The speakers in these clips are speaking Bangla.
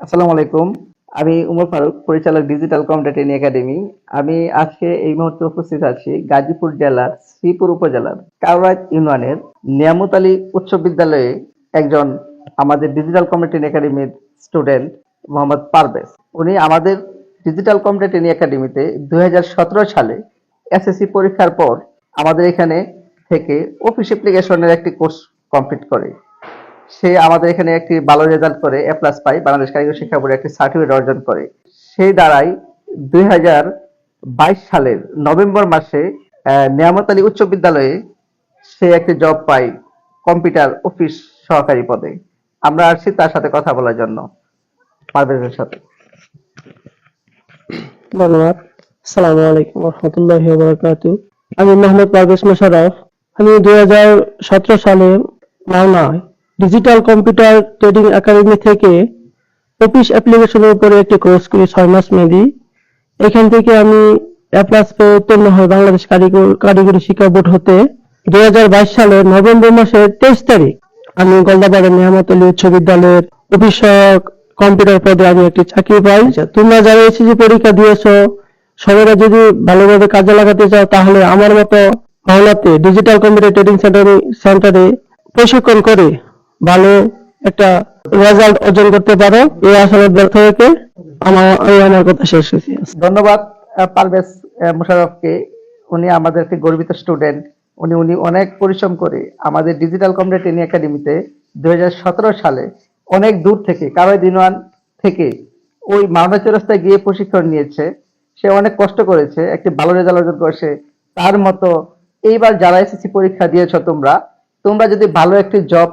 আসসালামু আলাইকুম। আমি উমর ফারুক, পরিচালক ডিজিটাল ট্রেনিং একাডেমি আমি আজকে এই মুহূর্তে উপস্থিত আছি গাজীপুর জেলার শ্রীপুর উপজেলার কাউরাত ইউনিয়নের নিয়ামত আলী উচ্চ বিদ্যালয়ে একজন আমাদের ডিজিটাল ট্রেনিং একাডেমির স্টুডেন্ট মোহাম্মদ পারভেজ। উনি আমাদের ডিজিটাল কম্পিউটার ট্রেনিং একাডেমিতে দুই হাজার সতেরো সালে এসএসসি পরীক্ষার পর আমাদের এখানে থেকে অফিস অ্যাপ্লিকেশনের একটি কোর্স কমপ্লিট করে। সে আমাদের এখানে একটি ভালো রেজাল্ট করে এ প্লাস পাই বাংলাদেশ কারিগরি শিক্ষা বোর্ডে একটি সার্টিফিকেট অর্জন করে। সেই দ্বারাই দুই সালের নভেম্বর মাসে নিয়ামত আলী উচ্চ বিদ্যালয়ে সে একটি জব পায় কম্পিউটার অফিস সহকারী পদে। আমরা আসছি তার সাথে কথা বলার জন্য। পারভেজের সাথে। ধন্যবাদ। সালামু আলাইকুম রহমতুল্লাহি বারাকাতু। আমি মোহাম্মদ পারভেজ মোশাররফ। আমি দুই হাজার সতেরো সালে মাওনায় ডিজিটাল কম্পিউটার ট্রেডিং একাডেমি থেকে অফিস অ্যাপ্লিকেশনের উপরে একটি কোর্স করি, ছয় মাস মেয়াদি। এখান থেকে আমি অ্যাপ্লাস পেয়ে উত্তীর্ণ হয় বাংলাদেশ কারিগর শিক্ষা বোর্ড হতে দুই হাজার বাইশ সালের নভেম্বর মাসের তেইশ তারিখ আমি গলদাবাড়ের নিয়ামত আলী উচ্চ বিদ্যালয়ের অফিস কম্পিউটার পদে আমি একটি চাকরি পাই। তোমরা যারা এসএসসি পরীক্ষা দিয়েছ সবাই যদি ভালোভাবে কাজে লাগাতে চাও, তাহলে আমার মতো মাওলাতে ডিজিটাল কম্পিউটার ট্রেডিং সেন্টারে সেন্টারে প্রশিক্ষণ করে ভালো একটা রেজাল্ট অর্জন করতে পারো। এই আশাবাদ ব্যর্থ হয়েছে আমার আমি আমার কথা শেষ করছি। ধন্যবাদ পারভেজ আহ, মুশাররফকে। উনি আমাদের একটি গর্বিত স্টুডেন্ট উনি উনি অনেক পরিশ্রম করে আমাদের ডিজিটাল ট্রেনিং একাডেমিতে দুই সালে অনেক দূর থেকে কারোই দিনওয়ান থেকে ওই মাওনা চৌরাস্তায় গিয়ে প্রশিক্ষণ নিয়েছে। সে অনেক কষ্ট করেছে একটি ভালো রেজাল্ট অর্জন করেছে। তার মতো এইবার যারা এসএসসি পরীক্ষা দিয়েছ তোমরা তোমরা যদি ভালো একটি জব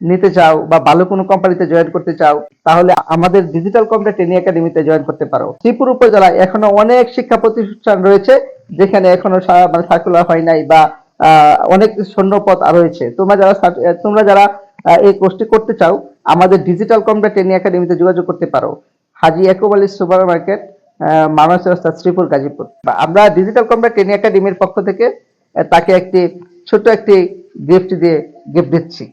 নিতে চাও বা ভালো কোনো কোম্পানিতে জয়েন করতে চাও, তাহলে আমাদের ডিজিটাল কম্পিউটার ট্রেনিং একাডেমিতে জয়েন করতে পারো। শ্রীপুর উপজেলায় এখনও অনেক শিক্ষা প্রতিষ্ঠান রয়েছে, যেখানে এখনও মানে সার্কুলার হয় নাই বা অনেক শূন্যপদ রয়েছে। তোমরা যারা তোমরা যারা এই কোর্সটি করতে চাও, আমাদের ডিজিটাল কম্পিউটার ট্রেনিং একাডেমিতে যোগাযোগ করতে পারো। হাজি একুব আলী সুপার মার্কেট মানস রাস্তা শ্রীপুর গাজীপুর। আমরা ডিজিটাল কম্পিউটার ট্রেনিং একাডেমির পক্ষ থেকে তাকে একটি ছোট একটি গিফট দিয়ে গিফট দিচ্ছি।